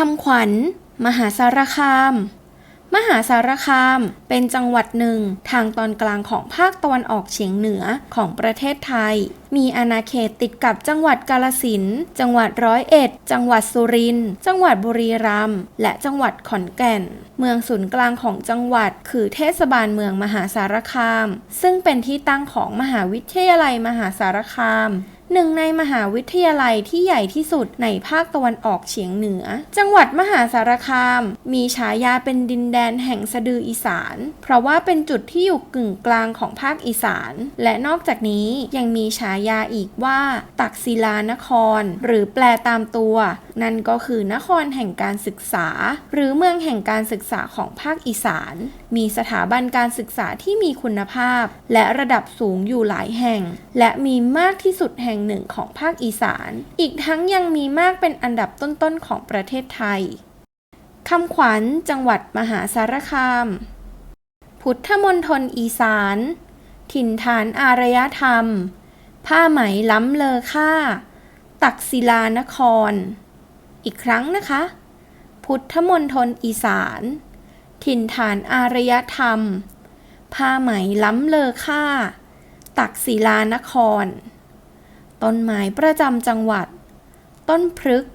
คำขวัญ มหาสารคาม มหาสารคามเป็นจังหวัดหนึ่งทางตอนกลางของภาคตะวันออกเฉียงเหนือของประเทศไทย มีอาณาเขตติดกับจังหวัดกาลสิน จังหวัดร้อยเอ็ด จังหวัดสุรินทร์ จังหวัดบุรีรัมย์ และจังหวัดขอนแก่น เมืองศูนย์กลางของจังหวัด คือเทศบาลเมืองมหาสารคาม ซึ่งเป็นที่ตั้งของมหาวิทยาลัยมหาสารคาม หนึ่งในมหาวิทยาลัยที่ใหญ่ที่สุดในภาคตะวันออกเฉียงเหนือ จังหวัดมหาสารคาม มีฉายาเป็นดินแดนแห่งสะดืออีสาน เพราะว่าเป็นจุดที่อยู่กึ่งกลางของภาคอีสาน และนอกจากนี้ยังมีฉายาอีกว่า ตักศิลานคร หรือแปลตามตัว นั่นก็คือนครแห่งการศึกษา หรือเมืองแห่งการศึกษาของภาคอีสาน มีสถาบันการศึกษาที่มีคุณภาพ และระดับสูงอยู่หลายแห่ง และมีมากที่สุดแห่งงหนึ่งของภาคอีสาน อีกทั้งยังมีมากเป็นอันดับต้นๆของประเทศไทยคำขวัญจังหวัดมหาสารคาม พุทธมณฑลอีสาน ถิ่นฐานอารยธรรม ผ้าไหมล้ำเลอค่า ตักศิลานคร อีกครั้งนะคะ พุทธมณฑลอีสาน ถิ่นฐานอารยธรรม ผ้าไหมล้ำเลอค่า ตักศิลานคร ต้นไม้ประจำจังหวัด ต้นพฤกษ์